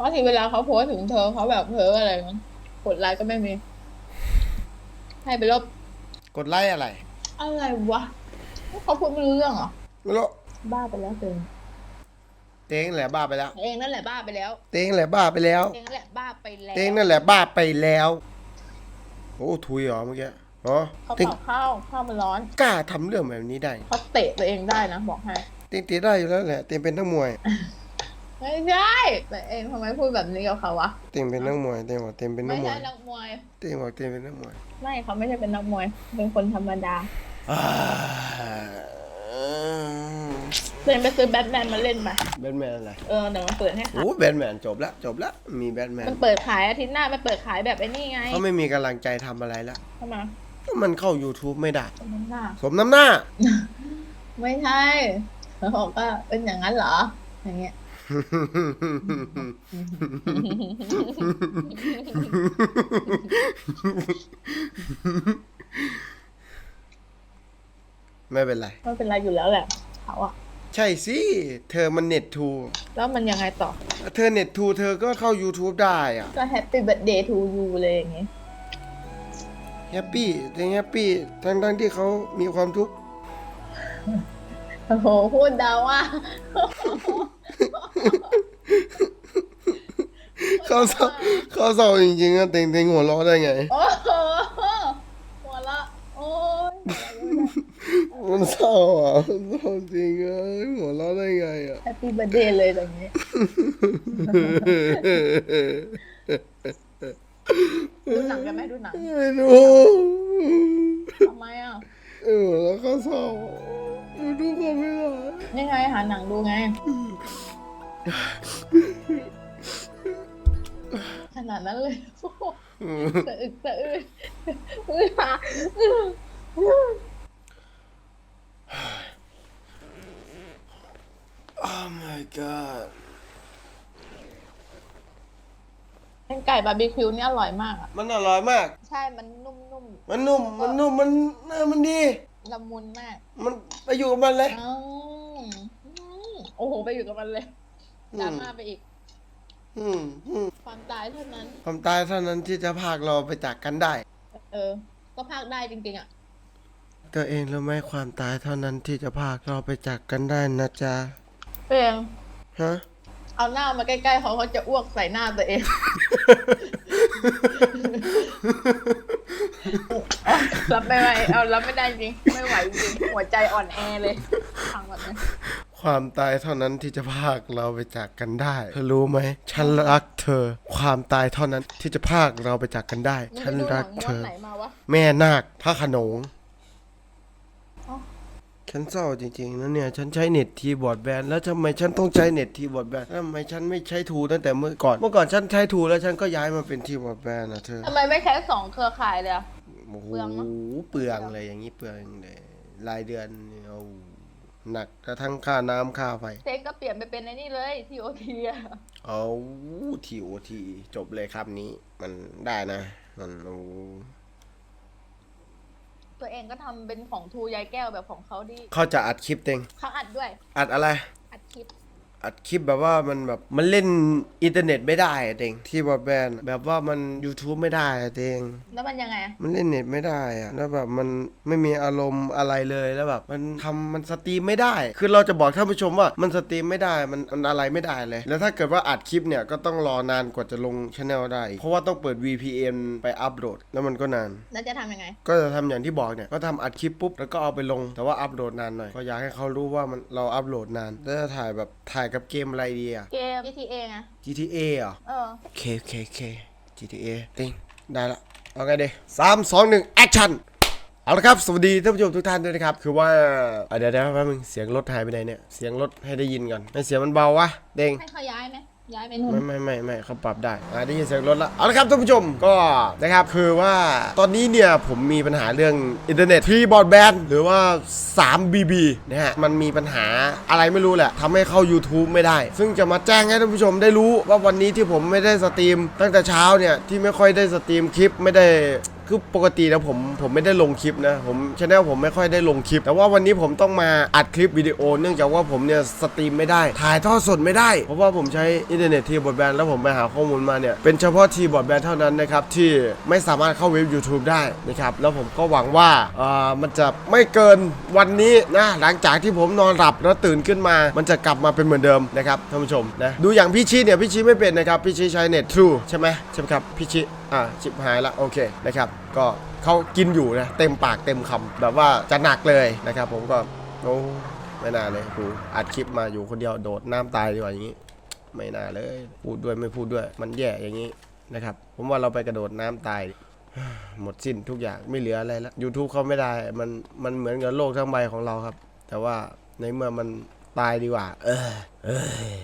ราะทีเวลาเขาโพสต์ถึงเธอเขาแบบเพ้ออะไรมั้งกดไลค์ก็ไม่มี ให้ไปลบกดไลค์อะไรอะไรวะเขาพูดไม่รู้เรื่องเหรอไม่รู้บ้าไปแล้วเองเต้งแหละบ้าไปแล้ว เองนั่นแหละบ้าไปแล้ว เต้งแหละบ้าไปแล้ว เองนั่นแหละบ้าไปแล้วเต้งนั่นแหละบ้าไปแล้ว โอ้ทุยเหรอเมื่อกี้อ๋อเขาเต้งเผาข้าวข้าวมันร้อน กล้าทำเรื่องแบบนี้ได้เขาเตะตัวเองได้นะบอกให้เต้งตีได้อยู่แล้วแหละเต้งเป็นนักมวย ไม่ใช่แต่เองทำไมพูดแบบนี้กับเขาวะเต้งเป็นนักมวยเต้งบอกเต้งเป็นนัไม่กมวใช่ยนักมวย เต้งบอกเต้งเป็นนักมวยไม่เขาไม่ใช่เป็นนักมวย เป็นคนธรรมดาอ่าเดินไปซื้อแบทแมนมาเล่นไปแบทแมนอะไรเออเดี๋ยวมันเปิดให้ขายโอ้แบทแมนจบแล้วจบแล้วมีแบทแมนมันเปิดขายอาทิตย์หน้ามันเปิดขายแบบไอ้นี่ไงเขาไม่มีกำลังใจทำอะไรแล้วเข้ามาก็มันเข้า YouTube ไม่ได้ ตรงนั้นหน้าสมน้ำหน้า ไม่ใช่เขาบอกว่าเป็นอย่างนั้นเหรออย่างเงี้ย ไม่เป็นไร ไม่เป็นไรอยู่แล้วแหละเขาอะใช่สิ เธอมันเน็ตทู แล้วมันยังไงต่อ เธอเน็ตทูเธอก็เข้า YouTube ได้อะก็แฮปปี้เบิร์ดเดย์ทูยูเลยอย่างงี้แฮปปี้แต่แฮปปี้ทั้งทั้งๆที่เขามีความทุกข์ โอ้โหพูดเดาว่า เขาเศร้าเขาเศร้าจริงๆอะเต็งเต็งหัวเราะได้ไง โอ้โหหัวละโอ้ยมันเศร้าอะมันเศร้าจริงอะหัวเราะได้ไงอะ แฮปปี้เบิร์ดเดย์เลยอย่างงี้ ดูหนังกันไหมดูหนังไม่รู้ทำไมอะ เออแล้วเขาเศร้าดูเขาไม่ได้ นี่ไงหาหนังดูไงขนา ดนั้นเลยโอ้โหอืมสะอึกสะอื้นอื้อหาอื้อโอ้ my god เป็นไก่บาร์บีคิวนี่อร่อยมากอะ มันอร่อยมาก ใช่ มันนุ่มมันนุ่ม มันนุ่ม มันเออมันดีๆละมุนมาก มันไปอยู่กับมันเลยอืมอืมโอ้โห ไปอยู่กับมันเลยอืมดราม่าไปอีก อืมอืมความตายเท่านั้น ความตายเท่านั้นที่จะพากเราไปจากกันได้ เออ ก็พากได้จริงๆอะ ตัวเองรู้ไหมความตายเท่านั้นที่จะพากเราไปจากกันได้นะจ๊ะเองฮะ เอาหน้ามาใกล้ๆเขาเขาจะอ้วกใส่หน้าตัวเอง รับไม่ไหวเอารับไม่ได้จริง ไม่ไหวจริง หัวใจอ่อนแอเลยฟังแบบนี้ ความตายเท่านั้นที่จะพากเราไปจากกันได้ เธอรู้ไหม ฉันรักเธอ ความตายเท่านั้นที่จะพากเราไปจากกันได้มึงฉันไปดูหรันักงเธม้วนอไหนมาวะแม่นาคพระโขนงอ๋อฉันเศร้าจริงๆนะเนี่ย ฉันใช้เน็ตทีบอร์ดแบนแล้วทำไมฉันต้องใช้เน็ตทีบอร์ดแบนทำไมฉันไม่ใช้ทูตั้งแต่เมื่อก่อน เมื่อก่อนฉันใช้ทูแล้วฉันก็ย้ายมาเป็นทีบอร์ดแบนนะเธอ ทำไมไม่ใช้สองเครือข่ายเลยอะ โอ้โหเปลืองเนอะเปลืองเลยอย่างนี้เปลืองเลย รายเดือนเนี่ยเอาห นักกระทั่งค่าน้ำค่าไฟเซ็กก็เปลี่ยนไปเป็นไอ้นี่เลยทีโอทีอะเอาทีโอทีจบเลยครับนี้ มันได้นะ มันโอ้ตัวเองก็ทำเป็นของทูยายแก้วแบบของเขาดิเขาจะอัดคลิปเต็งเขาอัดด้วย อัดอะไร อัดคลิป อัดคลิปแบบว่ามันแบบมันเล่นอินเทอร์เน็ตไม่ได้อะเต็งที่บอดแบนด์แบบว่ามัน YouTube ไม่ได้อะเต็งแล้วมันยังไงอะมันเล่นเน็ตไม่ได้อะแล้วแบบมันไม่มีอารมณ์อะไรเลยแล้วแบบมันทำมันสตรีมไม่ได้ คือเราจะบอกท่านผู้ชมว่ามันสตรีมไม่ได้มันมันอะไรไม่ได้เลย แล้วถ้าเกิดว่าอัดคลิปเนี่ยก็ต้องรอนานกว่าจะลงช anel ได้เพราะว่าต้องเปิด VPN ไปอัปโหลดแล้วมันก็นาน แล้วจะทำยังไง ก็จะทำอย่างที่บอกเนี่ยก็ทำอัดคลิปปุ๊บแล้วก็เอาไปลงแต่ว่าอัปโหลดนานหน่อยก็อยากให้เขารู้ว่ามันเราอัปโหลดนานแล้วจะถ่ายแบบถ่ายกับเกมอะไรดีอะ เกม GTA ไง GTA เหรอ เออ โอเคโอเคโอเค GTA ติงได้ละ เอาไงดีสามสองหนึ่งแอคชั่น เอาละครับ สวัสดีท่านผู้ชมทุกท่านด้วยนะครับ คือว่าอะเดี๋ยวเดี๋ยวแป๊บนึงเสียงรถหายไปไหนเนี่ย เสียงรถให้ได้ยินก่อนไม่เสียงมันเบาวะ เด้งให้เขาย้ายไหม ย้ายไปนู่น ไม่ไม่ไม่ไม่เขาปรับได้อ่าได้ยินเสียงรถแล้วเอาละครับท่านผู้ชมก็นะครับคือว่าตอนนี้เนี่ยผมมีปัญหาเรื่องอินเทอร์เน็ตที่บอดแบนหรือว่า 3BB นะฮะมันมีปัญหาอะไรไม่รู้แหละทำให้เข้า YouTube ไม่ได้ ซึ่งจะมาแจ้งให้ท่านผู้ชมได้รู้ว่าวันนี้ที่ผมไม่ได้สตรีม ตั้งแต่เช้าเนี่ยที่ไม่ค่อยได้สตรีมคลิปไม่ได้ คือปกตินะผมผมไม่ได้ลงคลิปนะ ผมชแนลผมไม่ค่อยได้ลงคลิป แต่ว่าวันนี้ผมต้องมาอัดคลิปวิดีโอ เนื่องจากว่าผมเนี่ยสตรีมไม่ได้ ถ่ายทอดสดไม่ได้ เพราะว่าผมใช้อินเทอร์เน็ตทีบอดแบนด์แล้วผมไปหาข้อมูลมาเนี่ย เป็นเฉพาะทีบอดแบนด์เท่านั้นนะครับ ที่ไม่สามารถเข้าเว็บ YouTube ได้นะครับ แล้วผมก็หวังว่าเอ่อมันจะไม่เกินวันนี้นะหลังจากที่ผมนอนหลับแล้วตื่นขึ้นมา มันจะกลับมาเป็นเหมือนเดิมนะครับท่านผู้ชมนะดูอย่างพี่ชีเนี่ยพี่ชีไม่เป็นนะครับพี่ชีใช้เน็ตทรูใช่ไหมใช่ไหมครับพี่ชี อ่าชิบหายละโอเคนะครับก็เขากินอยู่นะเต็มปากเต็มคำแบบว่าจะหนักเลยนะครับ ผมก็โอ้ไม่น่าเลยกูอัดคลิปมาอยู่คนเดียวโดดน้ำตายดีกว่าอย่างนี้ ไม่น่าเลย พูดด้วยไม่พูดด้วย มันแย่อย่างนี้นะครับ ผมว่าเราไปกระโดดน้ำตายหมดสิ้นทุกอย่างไม่เหลืออะไรแล้ว YouTube เขาไม่ได้ มันมันเหมือนกับโลกทั้งใบของเราครับ แต่ว่าในเมื่อมันตายดีกว่า เออเออ